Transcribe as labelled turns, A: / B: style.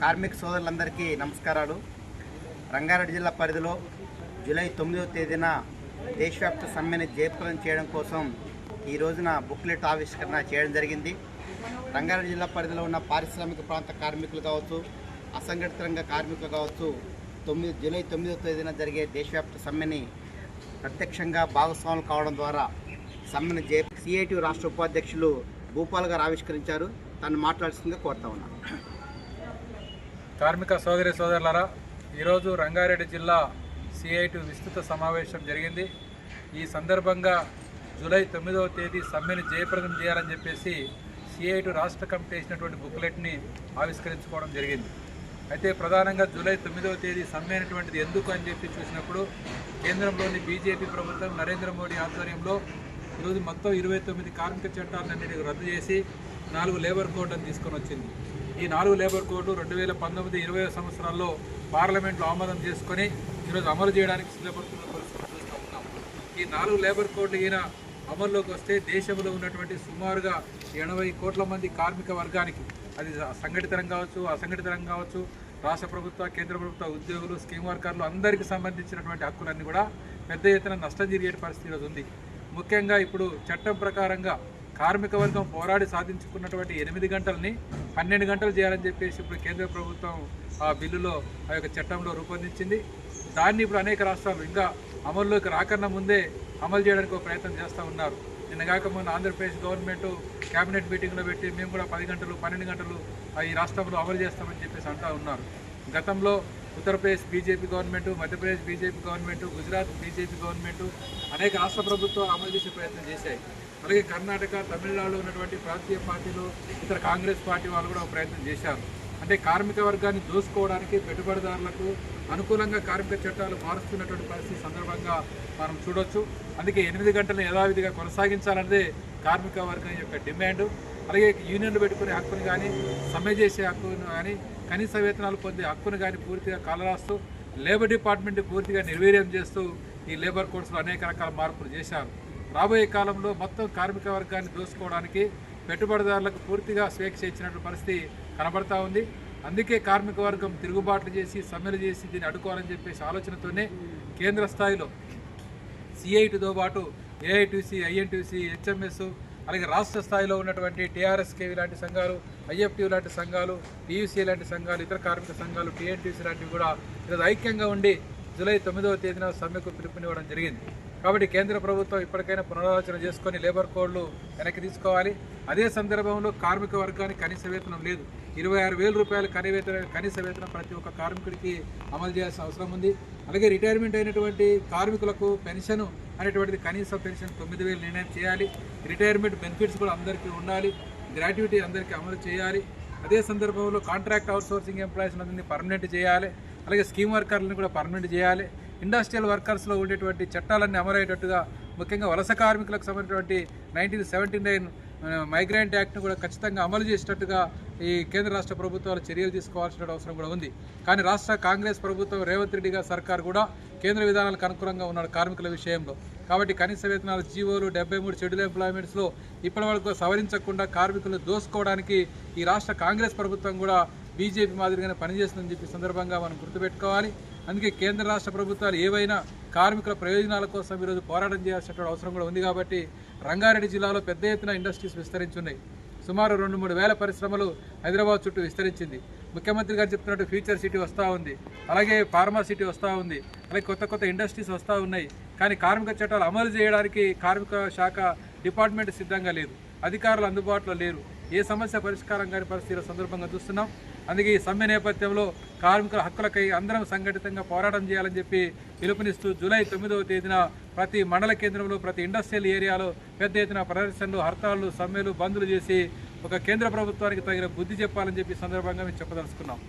A: కార్మిక సోదరులందరికీ నమస్కారాలు. రంగారెడ్డి జిల్లా పరిధిలో జూలై తొమ్మిదవ తేదీన దేశవ్యాప్త సమ్మెని జయప్రదం చేయడం కోసం ఈ రోజున బుక్లెట్ ఆవిష్కరణ చేయడం జరిగింది. రంగారెడ్డి జిల్లా పరిధిలో ఉన్న పారిశ్రామిక ప్రాంత కార్మికులు కావచ్చు అసంఘటిత రంగ కార్మికులు కావచ్చు తొమ్మిది జూలై తొమ్మిదవ తేదీన జరిగే దేశవ్యాప్త సమ్మెని ప్రత్యక్షంగా భాగస్వాములు కావడం ద్వారా సమ్మెను జే సిఐటి రాష్ట్ర ఉపాధ్యక్షులు భూపాల్ గారు ఆవిష్కరించారు. తను మాట్లాడుతుందిగా కోరుతా ఉన్నాను
B: కార్మిక సోదరి సోదరులరా ఈరోజు రంగారెడ్డి జిల్లా సిఐటి విస్తృత సమావేశం జరిగింది. ఈ సందర్భంగా జూలై తొమ్మిదవ తేదీ సమ్మెను జయప్రదం చేయాలని చెప్పేసి సిఐటి రాష్ట్ర కమిటీ వేసినటువంటి బుక్లెట్ని ఆవిష్కరించుకోవడం జరిగింది. అయితే ప్రధానంగా జూలై తొమ్మిదవ తేదీ సమ్మె అనేటువంటిది ఎందుకు అని చెప్పి చూసినప్పుడు కేంద్రంలోని బీజేపీ ప్రభుత్వం నరేంద్ర మోడీ ఆధ్వర్యంలో ఈరోజు మొత్తం ఇరవై తొమ్మిది కార్మిక చట్టాలన్నింటినీ రద్దు చేసి నాలుగు లేబర్ కోడ్లను తీసుకొని వచ్చింది. ఈ నాలుగు లేబర్ కోడ్లు రెండు వేల పంతొమ్మిది ఇరవై సంవత్సరాల్లో పార్లమెంట్లో ఆమోదం చేసుకొని ఈరోజు అమలు చేయడానికి సిద్ధపడుతున్న పరిస్థితి చూస్తూ ఉన్నాం. ఈ నాలుగు లేబర్ కోడ్లు ఈయన అమల్లోకి వస్తే దేశంలో ఉన్నటువంటి సుమారుగా ఎనభై కోట్ల మంది కార్మిక వర్గానికి అది సంఘటిత రంగం కావచ్చు అసంఘటిత రంగం కావచ్చు రాష్ట్ర ప్రభుత్వ కేంద్ర ప్రభుత్వ ఉద్యోగులు స్కీమ్ వర్కర్లు అందరికీ సంబంధించినటువంటి హక్కులన్నీ కూడా పెద్ద ఎత్తున నష్టం జరిగే పరిస్థితి ఈరోజు ఉంది. ముఖ్యంగా ఇప్పుడు చట్టం ప్రకారంగా కార్మిక వర్గం పోరాడి సాధించుకున్నటువంటి ఎనిమిది గంటలని పన్నెండు గంటలు చేయాలని చెప్పేసి ఇప్పుడు కేంద్ర ప్రభుత్వం ఆ బిల్లులో ఆ యొక్క చట్టంలో రూపొందించింది. దాన్ని ఇప్పుడు అనేక రాష్ట్రాలు ఇంకా అమల్లోకి రాకన్నా ముందే అమలు చేయడానికి ఒక ప్రయత్నం చేస్తూ ఉన్నారు. నిన్నగాక మొన్న ఆంధ్రప్రదేశ్ గవర్నమెంట్ క్యాబినెట్ మీటింగ్లో పెట్టి మేము కూడా పది గంటలు పన్నెండు గంటలు ఈ రాష్ట్రంలో అమలు చేస్తామని చెప్పేసి అంటూ ఉన్నారు. గతంలో Uttar Pradesh BJP government Madhya Pradesh BJP government Gujarat BJP government అనేక రాష్ట్ర ప్రభుత్వాలు అమలు చేసే ప్రయత్నం చేశాయి. అలాగే కర్ణాటక తమిళనాడులో ఉన్నటువంటి ప్రాంతీయ పార్టీలు ఇతర కాంగ్రెస్ పార్టీ వాళ్ళు కూడా ప్రయత్నం చేశారు. అంటే కార్మిక వర్గాన్ని దోసుకోవడానికి పెట్టుబడిదారులకు అనుకూలంగా కార్మిక చట్టాలు మారుస్తున్నటువంటి పరిస్థితి సందర్భంగా మనం చూడొచ్చు. అందుకే ఎనిమిది గంటలను యథావిధిగా కొనసాగించాలన్నదే కార్మిక వర్గం యొక్క డిమాండ్. అలాగే యూనియన్లు పెట్టుకునే హక్కును కానీ సమ్మె చేసే హక్కును కానీ కనీస వేతనాలు పొందే హక్కును కానీ పూర్తిగా కాలరాస్తూ లేబర్ డిపార్ట్మెంట్ పూర్తిగా నిర్వీర్యం చేస్తూ ఈ లేబర్ కోడ్స్లో అనేక రకాల మార్పులు చేశారు. రాబోయే కాలంలో మొత్తం కార్మిక వర్గాన్ని దోసుకోవడానికి పెట్టుబడిదారులకు పూర్తిగా స్వేచ్ఛ ఇచ్చినటువంటి పరిస్థితి కనబడతా ఉంది. అందుకే కార్మిక వర్గం తిరుగుబాట్లు చేసి సమ్మెలు చేసి దీన్ని అడ్డుకోవాలని చెప్పేసి ఆలోచనతోనే కేంద్ర స్థాయిలో సిఐటితో పాటు ఏఐటీసీ ఐఎన్టీసీ హెచ్ఎంఎస్ అలాగే రాష్ట్ర స్థాయిలో ఉన్నటువంటి టీఆర్ఎస్కేవి లాంటి సంఘాలు ఐఎఫ్టీ లాంటి సంఘాలు టీయూసీ లాంటి సంఘాలు ఇతర కార్మిక సంఘాలు టీఎన్టీసీ లాంటివి కూడా ఈరోజు ఐక్యంగా ఉండి జూలై తొమ్మిదవ తేదీన సమ్మెకు పిలుపునివ్వడం జరిగింది. కాబట్టి కేంద్ర ప్రభుత్వం ఇప్పటికైనా పునరాలోచన చేసుకొని లేబర్ కోడ్లు వెనక్కి తీసుకోవాలి. అదే సందర్భంలో కార్మిక వర్గానికి కనీస వేతనం లేదు. ఇరవై ఆరు వేల రూపాయలు కనీవేతన కనీస వేతనం ప్రతి ఒక్క కార్మికుడికి అమలు చేయాల్సిన అవసరం ఉంది. అలాగే రిటైర్మెంట్ అయినటువంటి కార్మికులకు పెన్షన్ అనేటువంటిది కనీస పెన్షన్ తొమ్మిది వేలు నిర్ణయం చేయాలి. రిటైర్మెంట్ బెనిఫిట్స్ కూడా అందరికీ ఉండాలి. గ్రాట్యుటీ అందరికీ అమలు చేయాలి. అదే సందర్భంలో కాంట్రాక్ట్ అవుట్సోర్సింగ్ ఎంప్లాయీస్ అందరినీ పర్మనెంట్ చేయాలి. అలాగే స్కీమ్ వర్కర్లను కూడా పర్మనెంట్ చేయాలి. ఇండస్ట్రియల్ వర్కర్స్లో ఉండేటువంటి చట్టాలన్నీ అమలయ్యేటట్టుగా ముఖ్యంగా వలస కార్మికులకు సంబంధించినటువంటి నైన్టీన్ సెవెంటీ నైన్ మైగ్రెంట్ యాక్ట్ను కూడా ఖచ్చితంగా అమలు చేసేటట్టుగా ఈ కేంద్ర రాష్ట్ర ప్రభుత్వాలు చర్యలు తీసుకోవాల్సిన అవసరం కూడా ఉంది. కానీ రాష్ట్ర కాంగ్రెస్ ప్రభుత్వం రేవంత్ రెడ్డి గారి సర్కార్ కూడా కేంద్ర విధానాలకు అనుకూలంగా ఉన్నాడు కార్మికుల విషయంలో. కాబట్టి కనీస వేతనాలు జీవోలు డెబ్బై మూడు షెడ్యూల్ ఎంప్లాయ్మెంట్స్లో ఇప్పటి వరకు సవరించకుండా కార్మికులను దోసుకోవడానికి ఈ రాష్ట్ర కాంగ్రెస్ ప్రభుత్వం కూడా బీజేపీ మాదిరిగానే పనిచేస్తుందని చెప్పి సందర్భంగా మనం గుర్తుపెట్టుకోవాలి. అందుకే కేంద్ర రాష్ట్ర ప్రభుత్వాలు ఏవైనా కార్మికుల ప్రయోజనాల కోసం ఈరోజు పోరాటం చేయాల్సిన అవసరం కూడా ఉంది కాబట్టి రంగారెడ్డి జిల్లాలో పెద్ద ఎత్తున ఇండస్ట్రీస్ విస్తరించున్నాయి. సుమారు రెండు మూడు వేల పరిశ్రమలు హైదరాబాద్ చుట్టూ విస్తరించింది. ముఖ్యమంత్రి గారు చెప్తున్నట్టు ఫ్యూచర్ సిటీ వస్తూ ఉంది. అలాగే ఫార్మా సిటీ వస్తూ ఉంది. అలాగే కొత్త కొత్త ఇండస్ట్రీస్ వస్తూ ఉన్నాయి. కానీ కార్మిక చట్టాలు అమలు చేయడానికి కార్మిక శాఖ డిపార్ట్మెంట్ సిద్ధంగా లేదు. అధికారులు అందుబాటులో లేరు. ఏ సమస్య పరిష్కారం కాని పరిస్థితుల సందర్భంగా చూస్తున్నాం. అందుకే ఈ సమ్మె నేపథ్యంలో కార్మికుల హక్కులకై అందరం సంఘటితంగా పోరాటం చేయాలని చెప్పి పిలుపునిస్తూ జూలై తొమ్మిదవ తేదీన ప్రతి మండల కేంద్రంలో ప్రతి ఇండస్ట్రియల్ ఏరియాలో పెద్ద ఎత్తున ప్రదర్శనలు హర్తాళ్ళు సమ్మెలు బంద్లు చేసి ఒక కేంద్ర ప్రభుత్వానికి తగిన బుద్ధి చెప్పాలని చెప్పి సందర్భంగా మేము చెప్పదలుచుకున్నాం.